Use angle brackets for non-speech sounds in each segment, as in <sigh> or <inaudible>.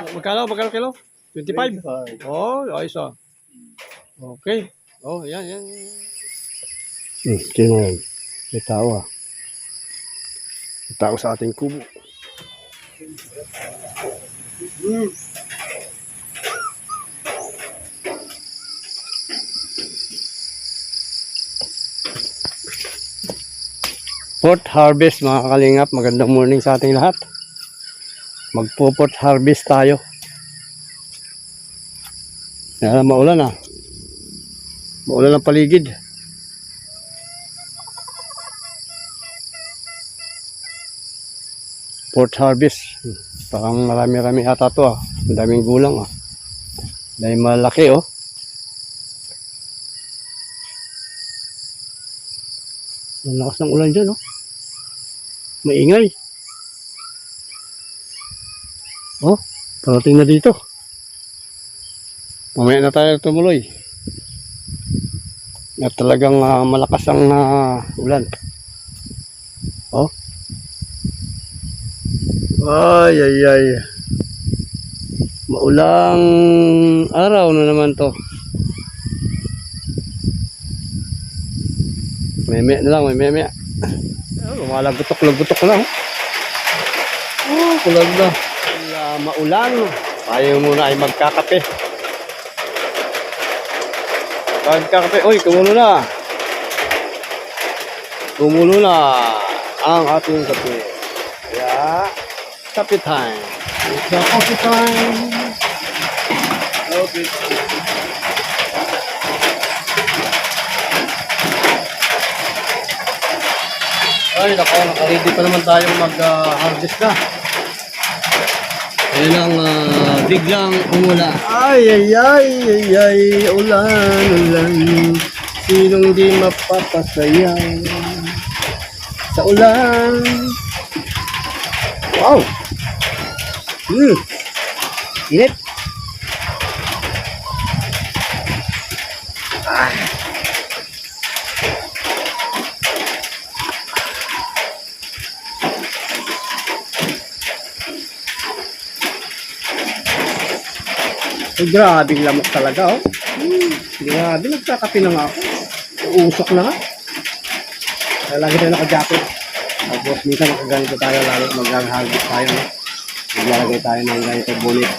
Magkano, magkano kilo? 25? Oh, ayos ah. Okay. Oh, yan, yan. Hmm, sino yan? May tao ah. May tao sa ating kubo. Hmm. Port harvest mga kalingap. Magandang morning sa ating lahat. Magpo-port harvest tayo. Kaya maulan ah. Maulan ang paligid. Port harvest. Parang marami-rami ata to ah. Daming gulang ah. Dahil malaki oh. Ang lakas ng ulan dyan oh. Maingay. Oh, parating na dito. Mamaya na tayo tumuloy. At talagang ah, malakas ang ah, ulan. Oh. Ay, ay, ay. Maulang araw na naman to. Meme na lang, may meme. Lumalagutok-lagutok na. Oh, kulag na. Maulan. Tayo muna ay magkakape. Magkakape. Uy, kumulo na. Kumulo na ang ating kape. Kaya, kape time. It's a coffee time. Okay. Ay, nako, nakaready pa naman tayong mag-harvest na. Ayun ang ah, biglang umula. Ay, ay, ay, ay, ay, ulan, ulan. Sinong di mapapasaya sa ulan? Wow! Hmm. Init. Ay, grabe lamok talaga, oh. Hmm, grabe, nagkakape na nga ako. Uusok na nga. Kaya lagi tayo naka-jacket. Tapos minsan nakaganito tayo lalo mag-harvest tayo. No? Maglalagay tayo ng ganito bonnet.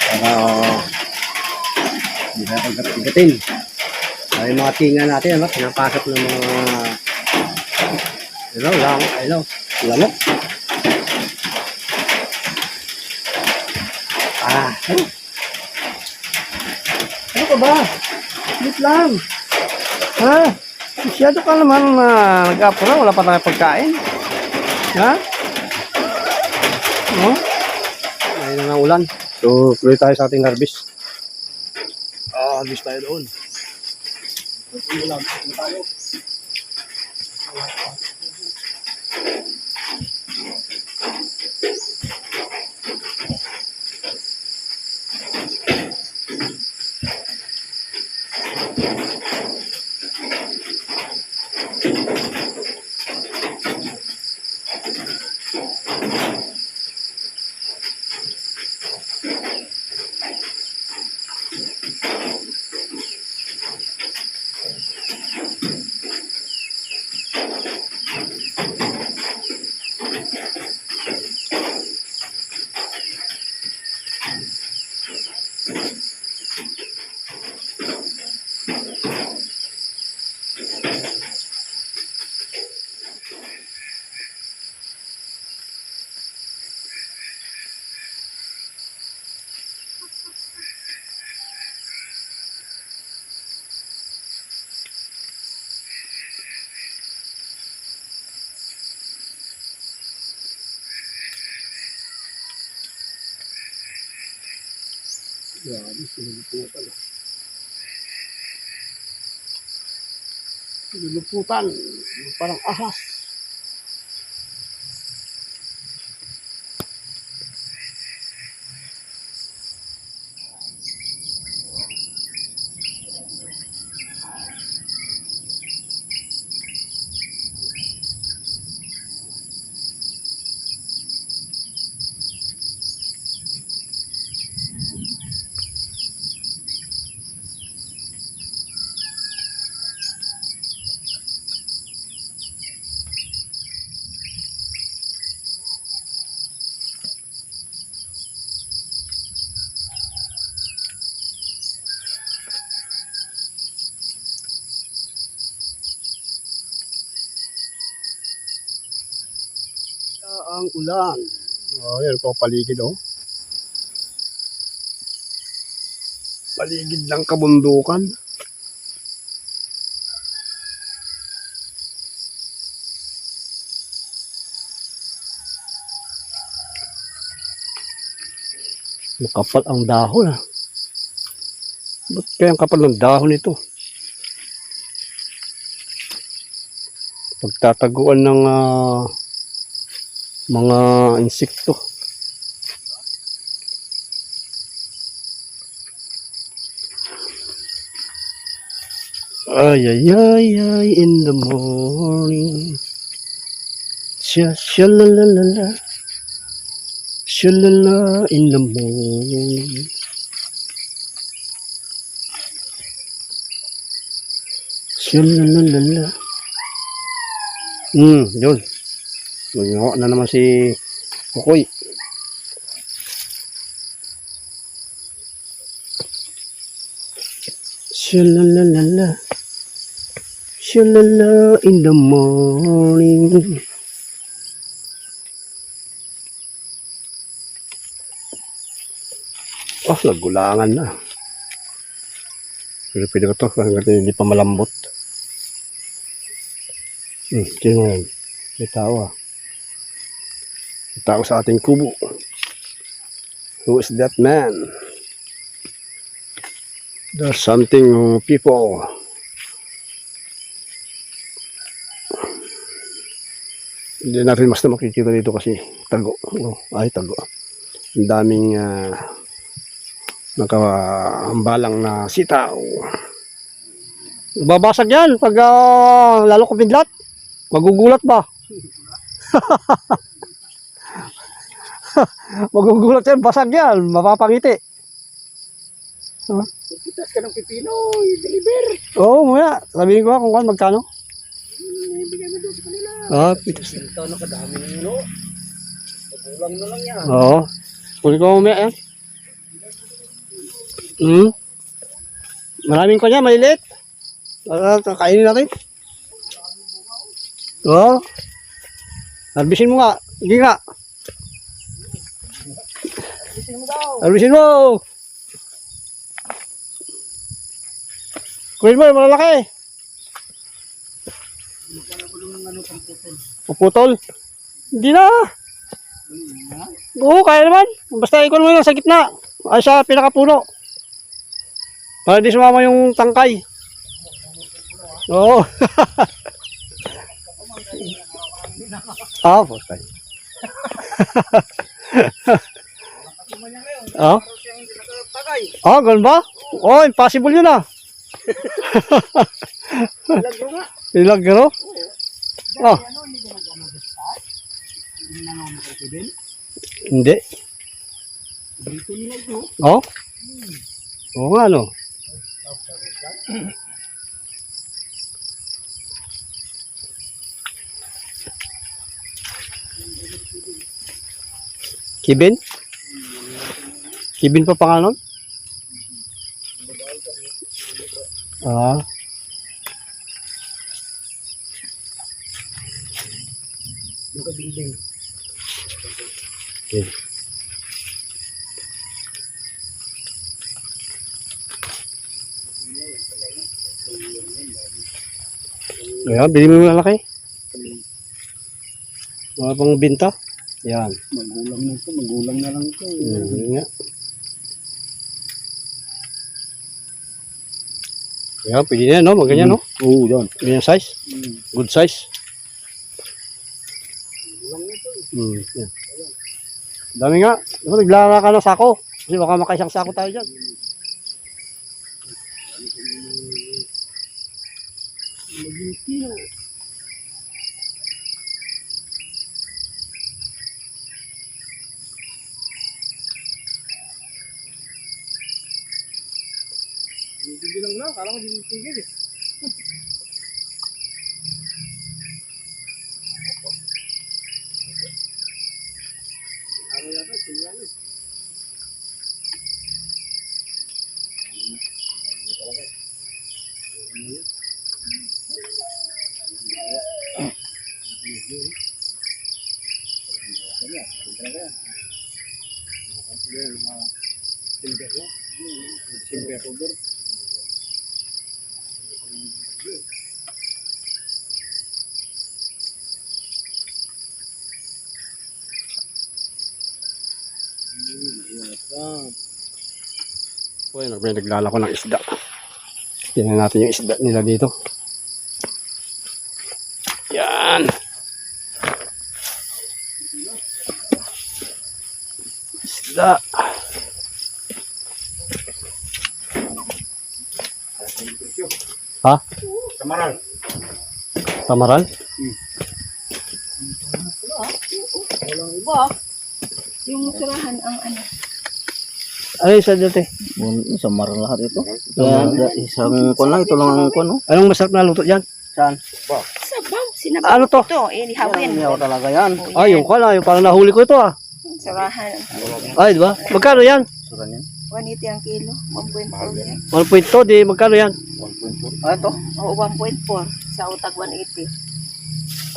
Para hindi tayo pagkat-igatin. Yung mga tinga natin, ano, pinapasok ng mga ilaw lang, ilaw, lamok. Ah, ano? Ka ba? Wait lang. Ha? Masyado ka naman na nag-apura. Wala pa tayo pagkain. Ha? No? Ayun na ng ulan. So, tuloy tayo sa ating harvest. Ah, harvest tayo doon. Lang. Tuloy tayo. Grabe, sinuluputan. Sinuluputan. Parang ahas. Ulan. Oh, yan po paligid oh. Paligid ng kabundukan. Makapal ang dahon ah. Ba't kaya ang kapal ng dahon ito? Pagtataguan ng ah, mga insekto. Ay, ay, ay, ay, in the morning. Sha, sha, la, la, la, la. Sha, la, la, in the morning. Sha, la, la, la, la. Hmm, yun. Magnawa na naman si Kukoy. Shalalala. Shalala in the morning. Oh, nagulangan na. Pero pwede ba ito? Hanggang hindi pa malambot. Hmm, sino yan? May tao ah. Tao sa ating kubo. Who is that man? There's something uh, people. Hindi natin mas na makikita dito kasi tago. Oh, ay, tago. Ang daming uh, nakahambalang na sitaw. Babasag yan pag ah, lalo ko. Magugulat ba? <laughs> <laughs> Magugulat yan, basag yan, mapapangiti. Kitas ka ng pipino, i-deliver. Oo, oh, maya. Sabihin ko nga kung kan magkano. Ibigay mo doon sa kanila. Ah, pitas. Ito na kadami ng ano. Nagulang na lang yan. Oo. Kunin ko mamaya yan. Hmm. Maraming kanya, malilit. Uh, kainin natin. Oo. Harbisin mo nga. Hindi nga. Kasi mo daw. Harbisin mo. Kunin mo, malalaki. Puputol? Hindi na. Oo, kaya naman. Basta ikon mo lang sa gitna. Ay sa pinakapuno. Para di sumama yung tangkay. Oo. <laughs> ah, putay. <laughs> ah? Tagay. Ah, ganun ba? Oh, impossible yun ah. <laughs> Lagro nga. Ilagro? Ah, Ano, hindi. Oh? Oo nga, no? Kibin? Kibin pa pangalan? Ah. Okay. Ayan, bili mo yung malaki. Mga pang binta. Yan. Magulang na ito. Magulang na lang ito. Mm, nga. Ayan, pwede na yan, no? Mag ganyan, no? Oo, yan. Ganyan size. Mm. Good size. Ito. Hmm. Yan. Dami nga. Naglara ka ng sako. Kasi baka makaisang sako tayo dyan. Maging kilo. Hindi lang lang. Kala ko hindi tigil eh. Ano yata? Tingnan eh. Yan, mga silver ko. Silver cover. Uy, may naglalako ng isda. Tingnan natin yung isda nila dito. Yan. Isda. Ha? Samaral. Tamaran? Walang iba. Yung surahan ang ano. Ano yung isa dito? Sa marang lahat ito. Kaya isang kon lang, ito lang ang kon. No? Anong masarap na luto dyan? Saan? Sabaw. Sinabaw. Ano to? Ito, inihawin. Ayaw talaga yan. Ay, yung kala, yung parang nahuli ko ito ah. Surahan. Ay, di ba? Magkano yan? Suran yan. 180 ang kilo. 1.4 yan. 1.2, di magkano yan? 1.4. Ah, ito. Oo, 1.4. Sa utag 180.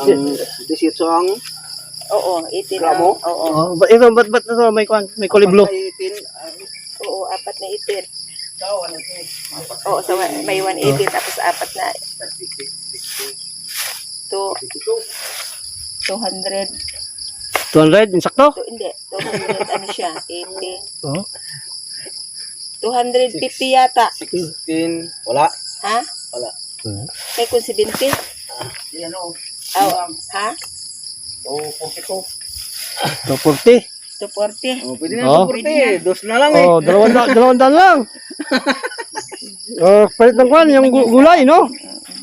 Ang desitso ang Oo, 18 ang. Gramo? Oo. Oh, ba, ito, ba't ba't ito may kwan? May kulay blue. 18. Oo, apat na 18. Oo, sa wa- may 180 tapos apat na. To 200. 200, insakto? To, hindi, 200 ano siya, 80. Oo. 250 yata. 16. Wala. Ha? Wala. May kung 70? Yan o. Oh, ha? O, 42. 240. 240. O, pwede na Oh. 240. Dos na lang eh. Oh, dalawang daan, dalawang daan lang. <laughs> Oh, palit ng kwan, yung gu- gulay, no?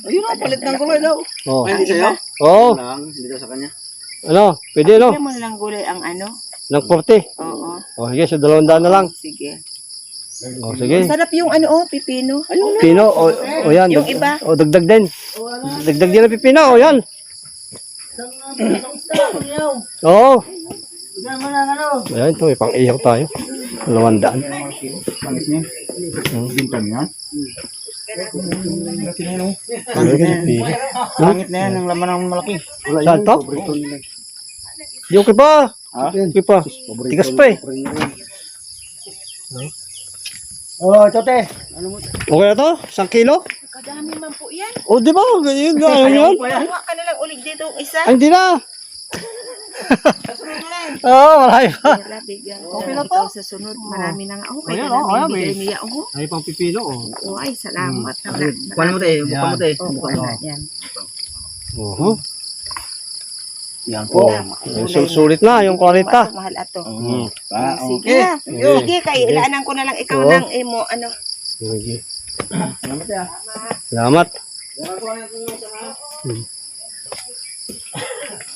Ayun na, palit ng kulay daw. Oh. Ay, hindi sa'yo? Oh, Lang, hindi daw sa kanya. ano, pwede, no? Kaya mo lang gulay ang ano? Ng 40. Oo. Oh, sige, so dalawang daan na lang. Sige. Oh, sige. Sarap yung ano oh, pipino. Pino, o, oh, oh, yan. Yung dag- iba? Oh, dagdag din. Dagdag din ng pipino, oh, yan. Oo. Oh. Ayan, ito, may pang-iyaw tayo. Dalawang daan. Niya. Bintang niya. Pangit na yan, ang laman ng malaki. Saan to? Di okay pa. Okay pa. Tigas pa eh. Oh, chote. Okay na to? Isang kilo? Kadami man po yan. O, di ba? Ganyan, ganyan yan. Kuha ka na lang ulit dito ang isa. Ay, hindi na. <laughs> Oo, oh, marami pa. Wala, bigyan ko na ikaw sa sunod. Marami na nga ako. Kaya Ayan, oh, ayan, bigay may- niya ako. Ay, pang pipino, oh. Oo, ay, salamat. Mm. Kuha mo tayo, buka mo tayo. Oo, na yan. Uh-huh. Yan po. Oh, sul- sulit na, yung 40. Mahal ato. Mm. Ah, Sige okay. na. Sige, kaya ilaanan ko na lang ikaw Oo. ng imo, ano. Sige. Salamat ya. Salamat. Hmm.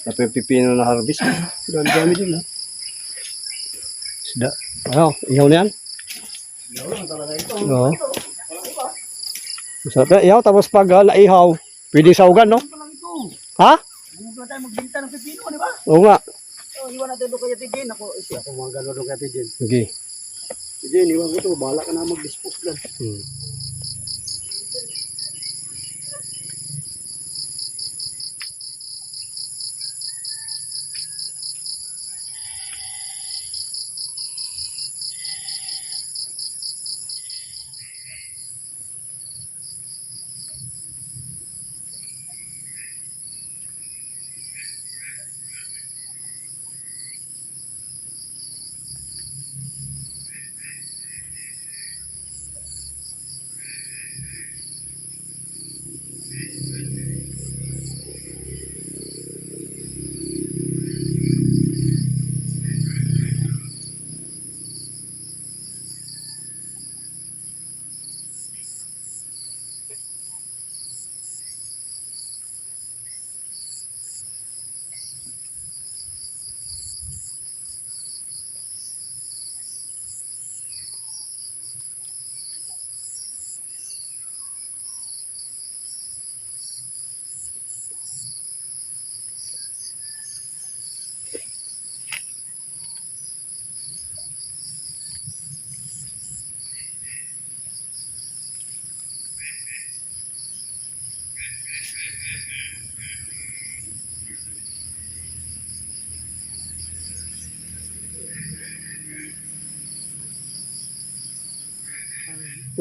Tapos yung pipino na harvest. Dami dami din, ha? Isda. Ano, ihaw na yan? Oo. Masarap yan. Ihaw, tapos pag uh, naihaw, pwede saugan, no? Ha? Hindi ba tayo magbinta ng pipino, di ba? Oo nga. Oh, iwan natin doon kaya tigin. Ako, isi ako mga gano'n doon kaya tigin. Sige. Tigin, iwan ko to. Bahala ka na mag-dispose lang. Hmm.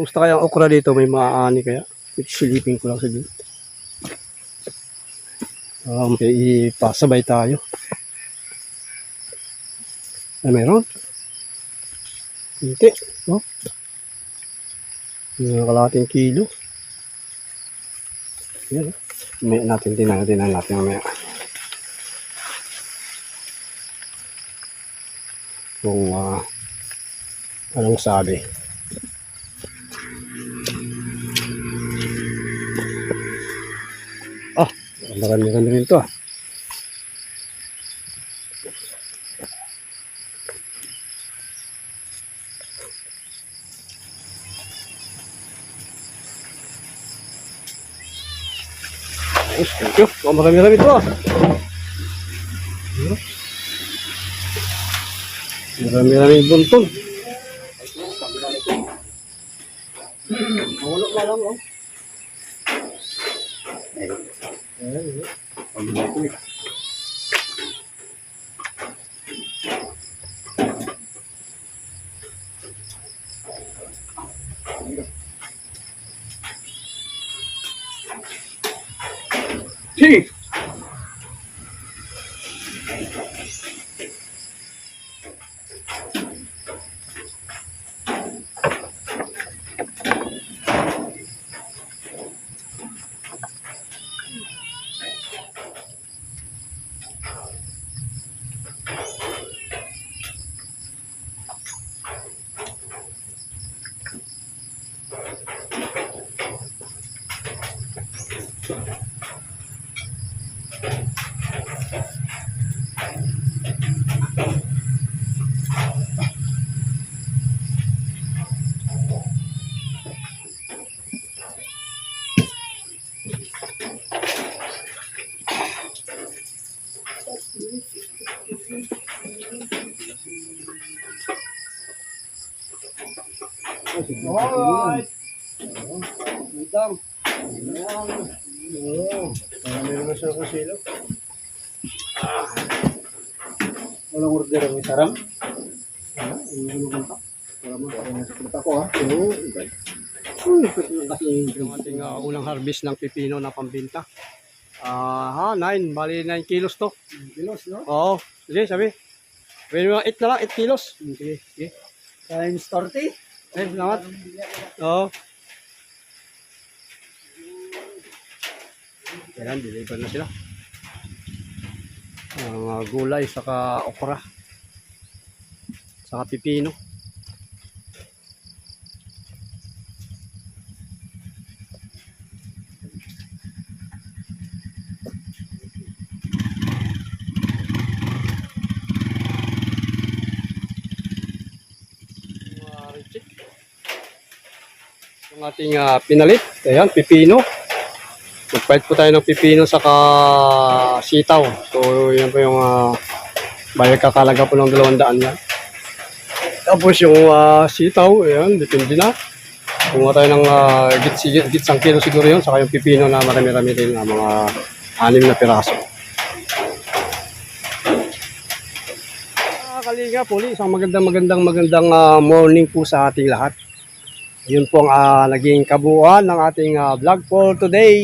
Gusto kaya ang okra dito, may maaani kaya. Silipin ko lang sa dito. Um, ipasabay tayo. Ay, meron. Hindi. No? Yung kalating kilo. Yan. May natin, tinan natin natin mamaya. Kung ah, anong sabi. Ah, marami-rami rin to ah. Thank you. Oh, marami-rami to ah. Marami-rami buntong. Mawala na lang oh. Chief! Oo. Marami naman sa kasilo. Walang order ang isarang. Ah, ano ba ka? Wala mo, parang nasa ko ha. Oo. Uy, kasi yung ating uh, unang harvest ng pipino na pambinta. Ah, ha, 9. Bali 9 kilos to. Kilos, no? Oo. Sige, sabi. Pwede mga 8 na lang, 8 kilos. Sige, sige. Times 30. Eh, salamat. Oo. Ayan, deliver na sila. Ang uh, gulay, saka okra. Saka pipino. Yung ating ah, pinalit. Ayan, pipino. Nagpalit po tayo ng pipino saka sitaw. So, yan po yung uh, bayad kakalaga po ng 200 yan. Tapos yung ah, sitaw, ayan, depende na. Kumuha tayo ng uh, gits, gitsang kilo siguro yun. Saka yung pipino na marami-rami rin na mga anim na piraso. Ah, Kalinga po, isang magandang magandang magandang ah, morning po sa ating lahat. Yun po ang ah, naging kabuuan ng ating ah, vlog for today.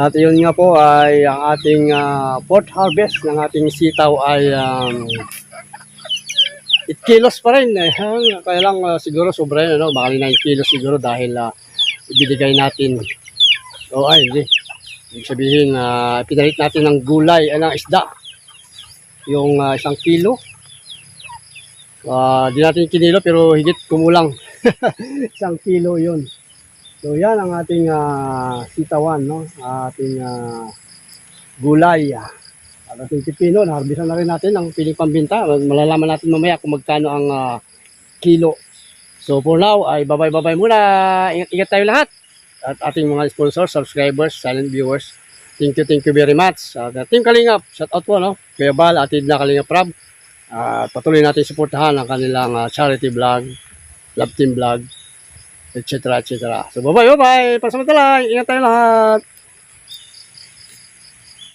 At yun nga po ay ang ating ah, fourth harvest ng ating sitaw ay um, 8 kilos pa rin. Eh. Kaya lang ah, siguro sobra yun, ano? baka 9 kilos siguro dahil ah, ibinigay natin. O ay, hindi. Ibig sabihin, uh, pinalit natin ng gulay, ay ng isda. Yung ah, isang kilo. Ah, di natin kinilo pero higit kumulang. <laughs> isang kilo yun. So yan ang ating ah, sitawan, no? Ating ah, gulay. At ating pipino, naharbisan na rin natin ang piling pambinta. Malalaman natin mamaya kung magkano ang ah, kilo. So for now, ay babay-babay muna. Ingat-ingat tayo lahat. At ating mga sponsors, subscribers, silent viewers. Thank you, thank you very much. At uh, Team Kalingap, shout out po, no? Kuya Bal, atid na Kalingap Rab. At patuloy natin suportahan ang kanilang ah, charity vlog, love team vlog, etc. etc. So bye-bye, bye-bye. Pasamantala, ingat tayo lahat.